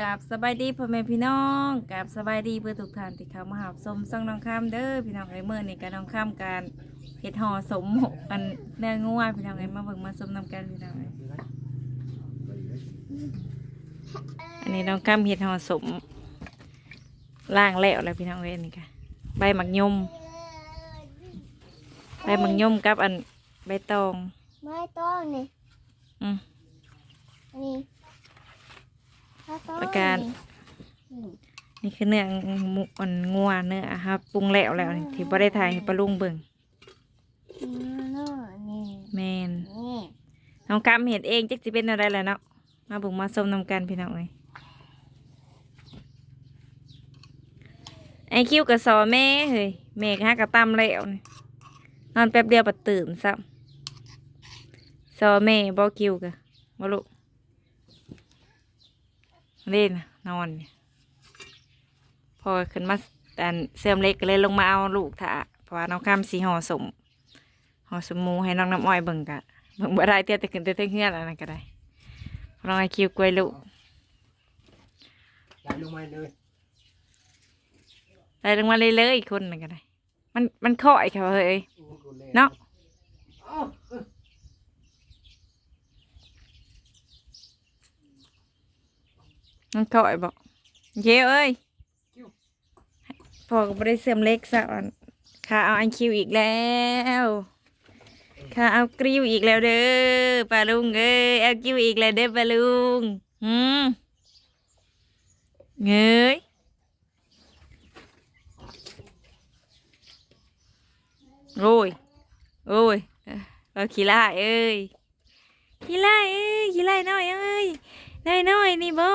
กับสบายดีพ่อแม่พี่น้องกับสบายดีเพื่อทุกท่านที่เข้ามาหาชมซ่องน้องข้ามเด้อพี่น้องไอ้เมื่อนี่กับน้องข้ามการเห็ดห่อสมหกอันเนื้องัวพี่น้องไอ้มาเบิ่งมาชมนำกันพี่น้องเอ้ยอันนี้น้องข้ามเห็ดห่อสมล่างแล้วแล้วพี่น้องเอ้ยอันนี่ค่ะใบหมักยมใบหมักยมกับอันใบตองไม่ต้องนี่อืมอันนี้ไม่ต้อง ประ การอืมนี่คือเนื้อหมูอ่อนงัวเนื้อครับปรุงแล้วแล้วนี่ที่บ่ได้ถ่ายให้ปลาลุงเบิ่งอืมเนาะนี่แมนนี่น้องกำเห็ดเองจักสิเป็นอะไรแหละเนาะมาเบิ่งมาส้มนำกันพี่น้องเอ้ยไอคิวกับซอแม่เฮ้ยแม่ก็หากระตำแล้วนี่นอนแป๊บเดียวปัดตื่นซ้ำซอแม่บ่คิวกะบ่ลูก เล่นน่ะนอนเนี่ยพอขึ้นมาอันเสื่อมเล็กก็เลยลงมาเอาลูกถ่าเพราะว่าน้องคำสีห่อสมห่อสมหมูให้น้องน้ำอ้อยเบิ่งกะเบิ่งบ่ได้เตี้ยแต่ขึ้นแต่เท่งเฮือนอะไรก็ได้น้องไอคิวกล้วยลูกย้ายลงมาเลยได้ลงมาเลยเลยๆคนนึงก็ได้ มันมันเคาะไอ้เขาเฮ้ยเนาะ นเคาะไอ้บอกเย้เอ้ยพอก็ไม่ได้เสื่อมเล็กสักวันข้าเอาอันคิวอีกแล้วข้าเอากริวอีกแล้วเด้อปลาลุงเอ้ยเอากิวอีกแล้วเด้อปลาลุงอืมเงยโอ้ยโอ้ยเอ้อเราขี้ล่าเอ้ยขี้ล่าเอ้ยขี้ล่าน้อยเอ้ยน้อยน้อยๆนี่บ่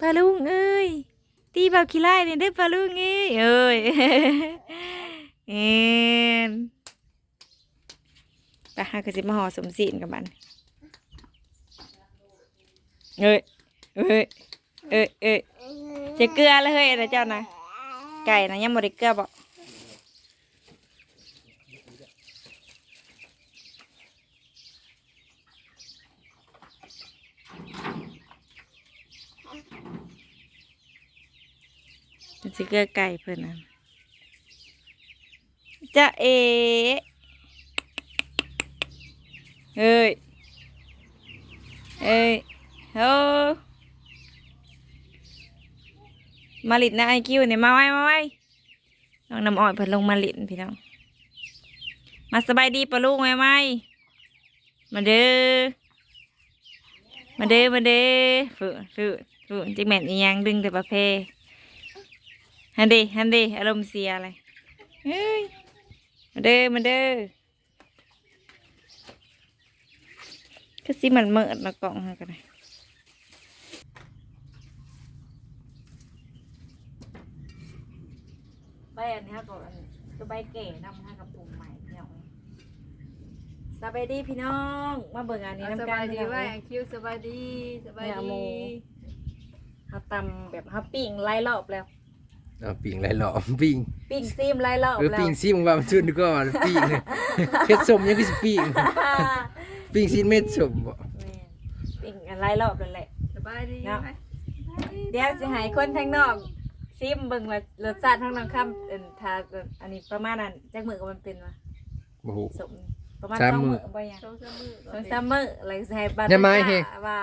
ปลาลุงเอ้ย ตีเบาขี้ล่าเนี่ยได้ปลาลุงเอ้ยเอ้ยเอ็นไปหากระสิมาห่อสมศีลกับมันเอ้ยเอ้ยเอ้ยเอ้ยจะเกลือเลยเฮ้ยนะเจ้านะไก่นะยังบ่ได้เกลือบอก สิเกลือไก่เพิ่อนน่ะจะเอเอ้ย เอ้ยโอ้มาลิดนะไอคิวเนี่ยมาไว้มาไว้น้องน้ำอ้อยเพิ่นลงมาลิดพี่น้อง มาสบายดีปะลูกไหมไหมมาเด้อ มาเด้อมาเด้อฝืนฝืนฝืนจิกแม่นอียังดึงแต่ประเพ ฮันเดฮันเดอารมณ์เสียอะไรเฮ้ยมาเด้อมาเด้อก็สิมันเมิดมากล่องให้กันเลยใบอันนี้ก่อนตัวใบเก๋นำให้กับปุ่มใหม่พี่น้องสบายดีพี่น้อง มาเบิ่งอันนี้สน้ำกันบายดีพี่น้องว่าเอ้ยคิวสบายดีสบายเนี่ยดีหมูเขาตำแบบเขาปิ้งไล่รอบแล้ว เอาปิ่งไรหล่อปิ่งปิ้งซีมไล่รอบเออแล้วปิ่งซิมว่ามันชุดก่อนปิ่งเฮ็ดสมยังคือสิปิ่งปิ่งซีเม็ดสมบ่แม่นปิ้งไล่รอบแล้วแหละ สบายดีเนาะ ไหมเดี๋ยวสิใหายคนทางนอกซิมเบิ่งว่ารสชาติทางน้องคำเอิ่นทาอันนี้ประมาณนั้นจักมือก็มันเป็นว่าบ่ฮู้สมประมาณสามสองมื้มืออบ่ยังสองสามมือสองสามมื้อแล้วสิให้บัตรอย่ามาให้เฮ็ด ว่า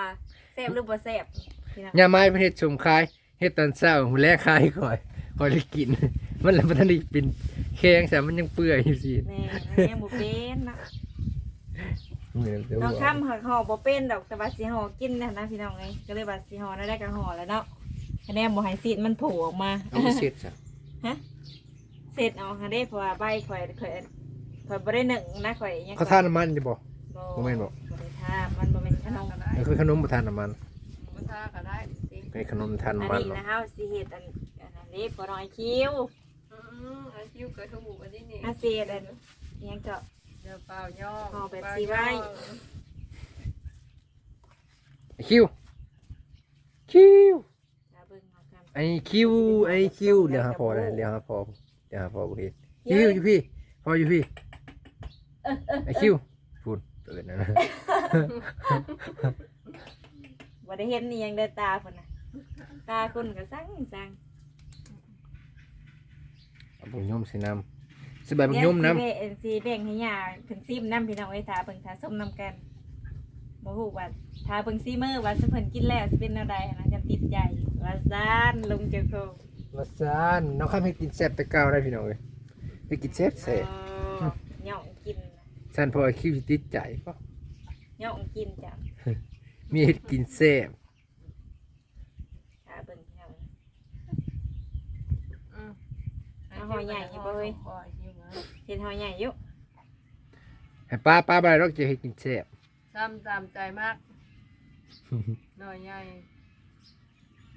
แซ่บหรือบ่แซ่บพี่น้องยามไม้เพิ่นเฮ็ดสมคายเฮ็ดตอนเช้ามื้อแลงคายก่อยก่ อยได้กิน มันแล้วบ่ทันได้เป็นแข็งแต่มันยังเปื่อยอยู่สิแม่อันนี้ยังบ่เป็นนะเหมือนเดี๋ยวน้องคำหักห่อบ่เป็นดอกแต่ว่าสิห่อกินนะนะพี่น้องไงก็เลยว่าสิห่อได้ได้ก็ห่อแล้วเนาะคะแนนบ่ให้ซีดมันโผล่ออกมาเอาไปเสร็จจ้ะเสร็จเอาค่ะเด้เพราะว่าใบข่อยข่อยข่อยบ่ได้หนึ่งนะข่อยยังเขาทานน้ำมันอยู่บ่บ่แม่นบ่บ่ได้ทานมันบ่แม่นขนมก็ได้มันคือขนมบ่ทานน้ำมันมาทาก็ได้สิเป็นขนมทานอันน้ำมันนี้เนาะนะเฮาสิเฮ็ดอันอั นนั้นเด้บ่น้อยคิวอืมอาคิวกับถูกอันนี้นี่อาเสียดอันอิหยังก็เดี๋ยวเปล่าย่อห่อแบบสีไว้ คิว คิวจะเบิ่งเอากันไอคิว ไอ้คิว เดี๋ยวหาพอเลยเดี๋ยวหาพอเดี๋ยวหาพอบ่เฮ็ดคิวอยู่พี่ พออยู่พี่ ไอคิวพูดเตือนนะบ่ได้เห็นนี่ยังได้ตาคนน่ะตาคนก็สั่งสั่ง บุญยมสิน้ำสบายบุญยมน้ำเดี๋ยวสิแบ่งสิแบ่งให้ยาเพิ่นซิมน้ำพี่น้องไว้ทาเพิ่นทาส้มน้ำกันบ่ฮู้ว่าทาเพิ่นซิมื้อว่าสิเพิ่นกินแล้วสิเป็นแนวใดนะจังติดใจว่าซ่านลงเจ้าโคงมาซานน้องข้ามให้กินแซ่บไปเก้าได้พี่น้องเลยให้กินแซ่บแซ่บอ๋อย่องกินน่ะซันพอคิวสิติดใจปะย่องกินจ้ะมีเห็ดกินแซ่บ ทาเบิ่งพี่น้อง อืม เอา หอยใหญ่นี่บ่เฮ้ยหอยคิ้วนะเห็นหอยใหญ่อยู่ให้ป้าป้าบายเราจะให้กินแซ่บซ้ำตามใจมากหน่อยใหญ่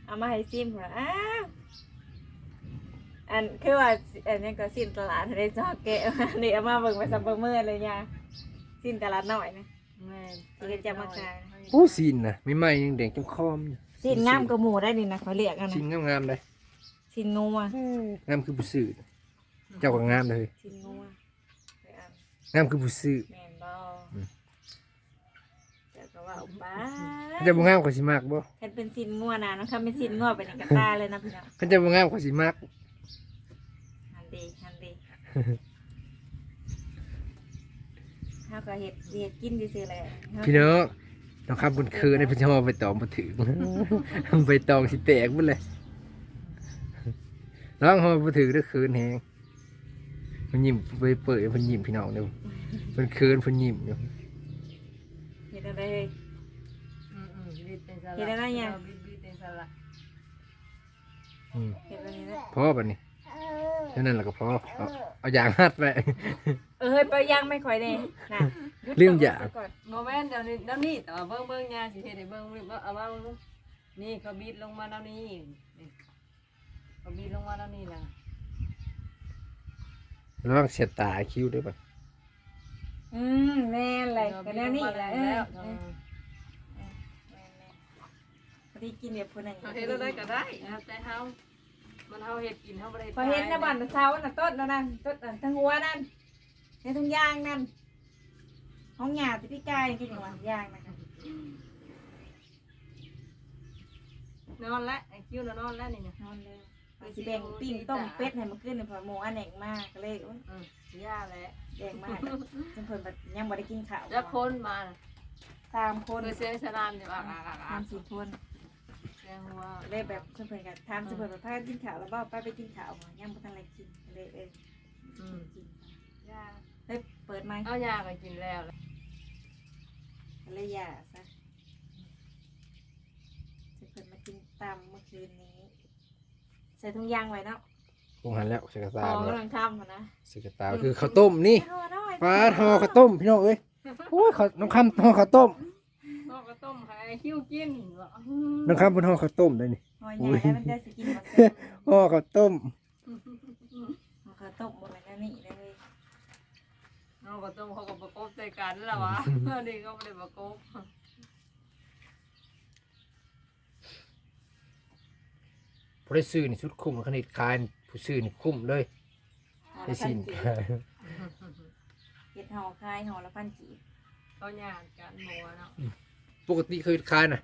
เอามาให้ซิมพุ่นน่ะอ้าวอันคือว่าอันนี้ก็สิ้นตลาดได้จอเกะอันนี้เอามาเบิ่งไว้ซับเบิ่งมื้อเลยยาสิ้นตลาดน้อยนะแม่นเดี๋ยวจะมาขายผู้ซีนนะไม่ไหม้ยังแดงจมคอมอยู่สิ้นงามกับหมูได้นี่นะเขาเรียกกันซีนะนงามๆเลย สิ้นงัวงามคือผู้ซื้อเจ้าก็งามเลยสิ้นงัวไปอ่านงามคือผู้ซื้อแม่นบ่เจ้าก็ว่าอุบ้าเขาจะบ่งามกว่าสิมากบ่แค่เป็นสิ้นงัวนะนะคะเป็นสิ้นงัวเป็นกระตาเลยนะพี่น้องเขาจะบ่งามกว่าสิมากฮันดีฮันดีเฮาก็เฮ็ดเฮ็ดกินซื่อๆแหละเฮาพี่น้องน้องครับบนคืนในพี่ชอบไปตองมาถึงไปตองสิแตกหมดเลย น้องเขามาถึงได้คืนแหงมันยิ้มไปเปิดมันยิ้มพี่น้องเดียวมันคืนมันยิ้มอยู่เฮ็ดอะไรเฮ้ยอืมอืมบิดเป็นสลัดเห็นอะไรเนี่ยบิดบิดเป็นสลัดอืมเฮ็ดอะไรนะพอปะนี่แค่นั้นแหละก็พอเอาเอาอย่างฮัดไป เออเฮ้ยไปย่างไม่ค่อยแน่น่ะหยุดเรื่องอย่างก่อนโมเมนต์เดี๋ยวนี้เดี๋ยวนี้แต่ว่าเบิ่งเบิ่งยาสิเฮ็ดให้เบิ่งเบิ่งเอามาเบิ่งดูนี่เขาบิดลงมาแล้วนี่นี่ เขาบิดลงมาแล้วนี่ล่ะระวังเสียตาคิ้วด้วยปะอืมแน่นเลยก็แนวนี้แหละเออแล้วเออพอดีกินเดี๋ยวพูดหนึ่งเอาเฮ็ดอะไรก็ได้นะครับแต่เฮามันเฮาเฮ็ดกินเฮาบ่ได้พอเห็นนะบ้านเช้าน่ะต้นนั่นนั่นต้นนั่นทั้งหัวนั่นในทุ่งยางนั่นห้องหยาที่พี่กายนี่กินอย่างว่ายางนะคะนอนแล้วไอ้คิ้วน่ะนอนแล้วนี่นะนอนเลยว่า สิแบ่งปิ้งต้มเป็ดให้มันขึ้นในพอหมูอันแหนกมากก็เลยโอ๊ยอืมย่าแหละแดงมากจนเพิ่นแบบยังบ่ได้กินข้าวแล้วคนมาน่ะสามคนคือเสียงสนานอยู่อะอะอะอะสามสี่คนเสียงหัวเลยแบบจนเพิ่นก็ถามจนเพิ่นแบบพากันกินข้าวแล้วบ่ป้าไปกินข้าวบ่ยังบ่ทันได้กินก็เลยเอออืมกินย่าเฮ้ยเปิดไมค์เอายาก็กินแล้วก็เลยหย่าซะจะเพิ่นมากินตามเมื่อคืนนี้ใส่ถุงยางไว้เนาะคงหันแล้วสกตาพอแล้วกำลังทำอะนะสกตาคือข้าวต้มนี่เอาหน่อยปลาทอข้าวต้มพี่น้องเอ้ยโอ้ยข้าวน้องคำทอข้าวต้มนอกก็ต้มให้คิ้วกินเหรอน้องคำเป็นทอข้าวต้มเลยนี่หอยใหญ่แล้วมันจะสิกินมาเสร็จห่อข้าวต้มมันก็ตกบนนั้นนี่เลยนอกก็ต้มเขาก็ประกบใส่กันแล้ววะอันนี้ก็ไม่ได้ประกบ ผู้ได้ซื้อนี่ชุดคุ้มขนาดคายผู้ซื้อนี่คุ้มเลยได้สินเห็ดห่อคายห่อละพันกีบเขาหยาดกันหมัวเนาะปกติเคยคายน่ะ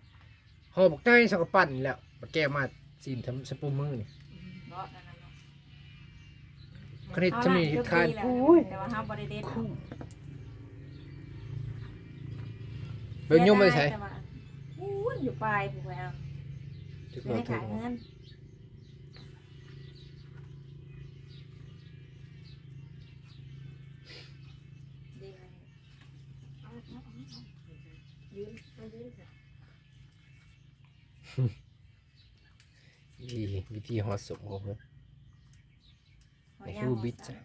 ห่อบักใกล้สักกะปั้นนี่แหล้วมาแก้มาสินทำสปูมือนี่เนาะนั่นน่ะเนาะขนาดจะมีคายโอ้โอ้ยแต่ว่าห้ามบริเดตเบิ่งยมไม่ใช่อู้ยอยู่ปลายผู้แววถึงไม่เราได้ถึขางยเงินดีเลยยืนมายืนจ้ะ วิธีวิธีห่อสมของเพิ่นหอไอ้ยาวคือหอบิดสัจ้ะน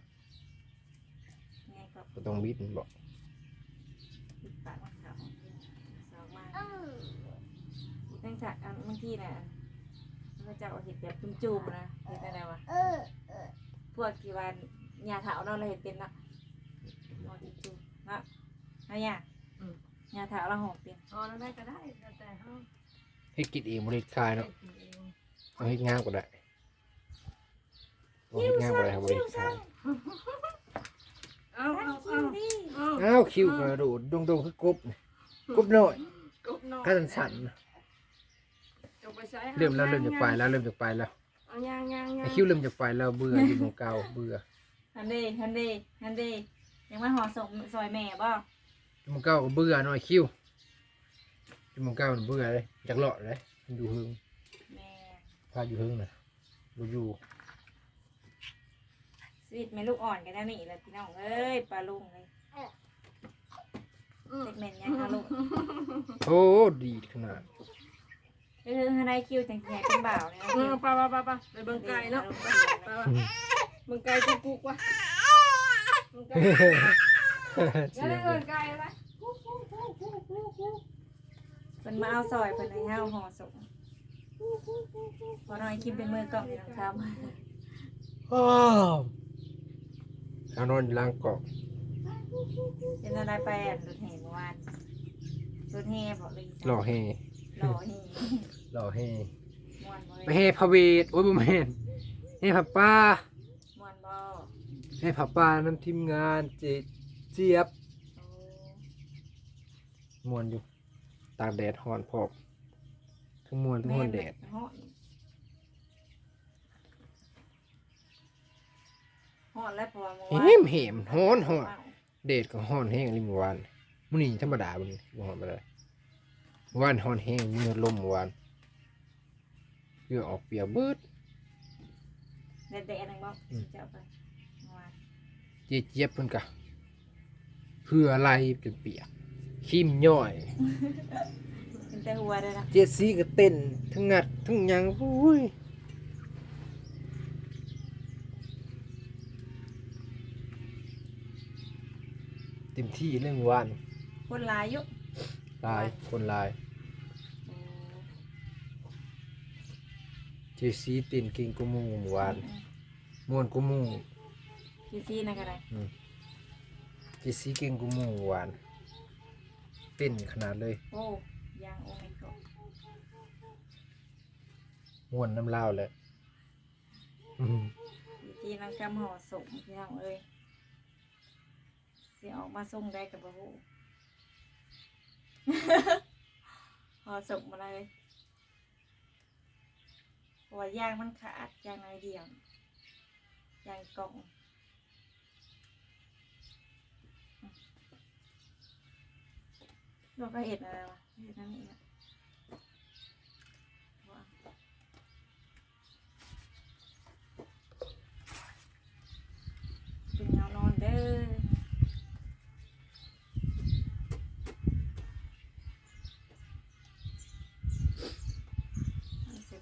ไงก็บ่ต้องบิดมันบอกปิดปากมันเขาสองมาตั้งจากอันบางทีน่ะมันจะเอาเห็ดแบบจุ่มๆนะเห็ดอะไรวะเออเออพวกที่ว่าหญ้าเถาเราเราเห็ดเป็นเนาะหอจุ่มๆเนาะเอาหญ้าหญ้าเถาเราหอมเป็นนอนได้ก็ได้แล้วแต่เขาให้กินเองบ่ได้คายเฮ็เนาะดกินเองเอาให้งามก็ได้ บ่เฮ็ดงามก็ได้ครับบ่ได้คายเอาตั้งเอาคิเอาวดิเอาอ้าวคิวกระโดดดงๆคือกบนี่กบน้อยกบนอนกระสันสันๆนะไปใช้เริ่มแล้วเริ่มจากไปแล้วเริ่มจากไปแล้วเอาย่างย่างย่าไองคิวเริ่มจากไปแล้วเบื่ออยู่หมองเก่าเบื่อฮันเดฮันเดฮันเดยังไม่ห่อศพซอยแม่บ่อยู่หมองเก่าก็เบื่อหน่อยคิวอยู่หมองเก่าเบื่อเลยจากเลาะเลยมันอยู่หึงแม่พาอยู่หึงน่ะบ่อยู่ สวีทแม่ลูกอ่อนกันแล้วนี่แหละพี่น้องเอ้ยปลาลุงเลยเด็กแม่นยังเอาลูกโอ้ดีขนาดเออฮันไดคิวจังใหญ่เป็นบ่าวเลยนะเออไปไปไปไปไปเบิ่งไก่เนาะไปไปเบิ่งไก่กุกกุกว่ะเบิ่งไก่อย่าได้เอิ้นไก่ไปเป็นมาเอาซอยเป็นให้เฮาห่อศพพอน้อยคิมเป็นมือกล่องนี่นะครับอ้าว เอานอนอยู่ล่างเกาะเป็นอะไรไปอะรถแห่เมื่อวานรถแห่บอกเลยหล่อแห่หล่อแห่หล่อแห่ม่วนบ่ไปแห่พระเวทโอ้ยบ่แม่นแห่ผับป้าม่วนบ่แห่ผับป้านํทีมงานเจเจี๊ยบโอ้มวนอยู่ตากแดดฮ้อนพอบทั้งมวนทั้งฮ้อนแดดฮ้อน ฮ้อนแล้วพอเมื่อวานเห็มเห็มฮ้อนฮ้อนแดดก็ฮ้อนแห้งลิเมื่อวานมื้อนี้ธรรมดามื้อนี้บ่ฮ้อนปานใดเมื่อวานฮ้อนแห้งมื้อลมเมื่อวานเหงื่อออกเปียกเบิดแดดๆนึงบ่อืมจะเอาไปเมื่อวานเจเจี๊ยบเพิ่นก็เพื่ออะไรจนเปียกคิมย่อยเป็นแต่หัวเลยนะเจดซี่ก็เต้นทั้งงัดทั้งหยังโอ้ย เต็มที่เรื่องวานคนหลายอยู่ลายคนลายโอ้เจดซี่เต้นเก่งกูมูเมื่อวานม่วนกูมูพี่ซีนะก็ได้เจดซี่เก่งกูมูเมื่อวานเต้นขนาดเลยโอ้ยางโอ้ไม่ก็ม่วนน้ำลาวเลยอืมพี่ซีนังกำห่อสมพี่น้องเอ้ย สิออกมาส่งได้กับบ่ฮู้ห่อสมมาเลยเพราะว่ายางมันขาดยางน้อยเดียวยางกล่องเราก็เห็ดอะไรวะเห็ดนั่นเองอะว้าวเป็นเงานอนเด้อ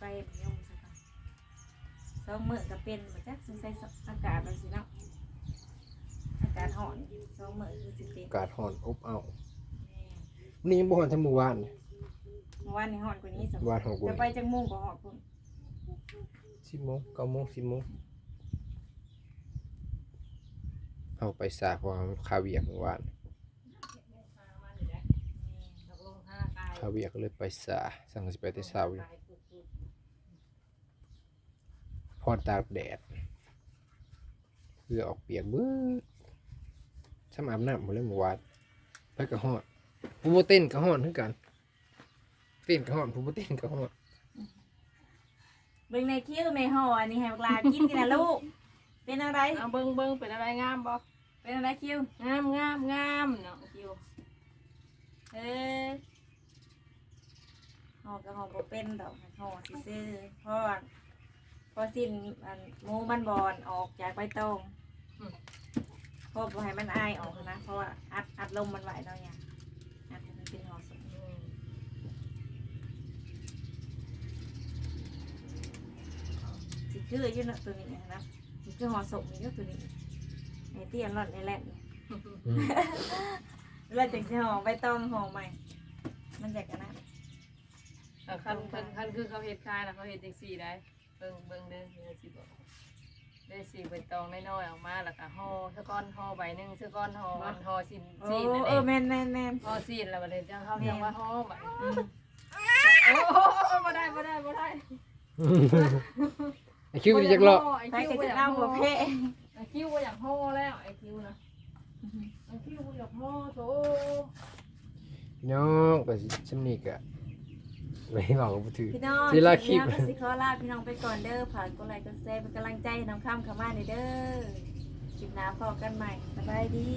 เอาใส่ใบมะยมซะก่อนสองมื้อก็เป็นมาจักสงสัยอากาศมันสิเนาะอากาศร้อนสองมื้อคือสิเป็นอากาศฮ้อนอบอ้าวแม่นี่ยังบ่ฮ้อนเทั้งเมื่อวานเมื่อวานนี่ฮ้อนกว่านี้สเมื่อวานฮ้อนกว่าจะไปจังมุ่งก็ฮอดพุ่นสิบโมงเก้าโมงสิบโมงเอาไปสาเพราะว่าคาเวียกเมื่อวานตกลงห้าไก่คาเวียก็เลยไปสาสั่งสิไปแต่เช้าอยู่ ไก่กุกกุก พอตากแดดเพื่อออกเปียกเบิดช่ำอาบน้ำหมดเลยเมื่อวานไปกระหอดผู้บ่เต้นกระหอดคือกัน เต้นกระหอดผู้บ่เต้นกระหอดเบิ่งในคิ้วแม่ห่ออันนี้ให้บักลากินกันนะลูก เป็นอะไร เอาเบิ่งเบิ่งเป็นอะไรงามบ่เป็นอะไรคิ้ว งามงามงามเนาะคิวเออห่อก็ห่อบ่เป็นดอกห่อซื่อๆเพราะว่า พอสิ้นอันหมูมันบอนออกจากใบตองเพราะบ่ให้มันอายออกนะ เพราะว่าอัดอัดลมมันไหวเนาะเนี่ยอัดให้มันเป็นห่อสมอืมสิคืออยู่เนาะตัวนี้นะสิคือห่อสมนี่ก็ตัวนี้ไอ้เตี้ยนร่อนไอ้แรดนี่อืมแล้วจังสิห่อใบตองห่อใหม่ มันจะกันนะแต่คันคันคันคือเขาเฮ็ดคายนะเขาเฮ็ดจังซี่ได้เบิ่งเบิ่งเด้อเดี๋ยวสิบอกได้สีใบตองน้อยๆออกมาแล้วก็ห่อซะก้อนห่อใบหนึงซะก้อนห่อมันห่อสินโอ้สินนั่นเอเอองแม่นแมนแมนห่อสินแล้วบัดนี้จังเขาเรียกว่าห่อใบโอ้โหบ่ได้บ่ได้บ่ได้ไอคิวไปจักรอบไอ้ไปคิวกับจะอยากเอาห่หัอวเพะไอ้คิวบ่อยากห่อแล้วไอ้คิวนะไอ้คิวบ่อยากห่อโถ พี่น้องก็สิสำนีกะ ไม่บอกก็บ่ถือ พี่น้องสิลาคลิป เดี๋ยวก็สิขอลาพี่น้องไปก่อนเด้อฝากกดไลค์กดแชร์เป็นกำลังใจให้น้องข้ามเข้ามาหน่อยเด้อคลิปหน้าพอกันใหม่สบายดี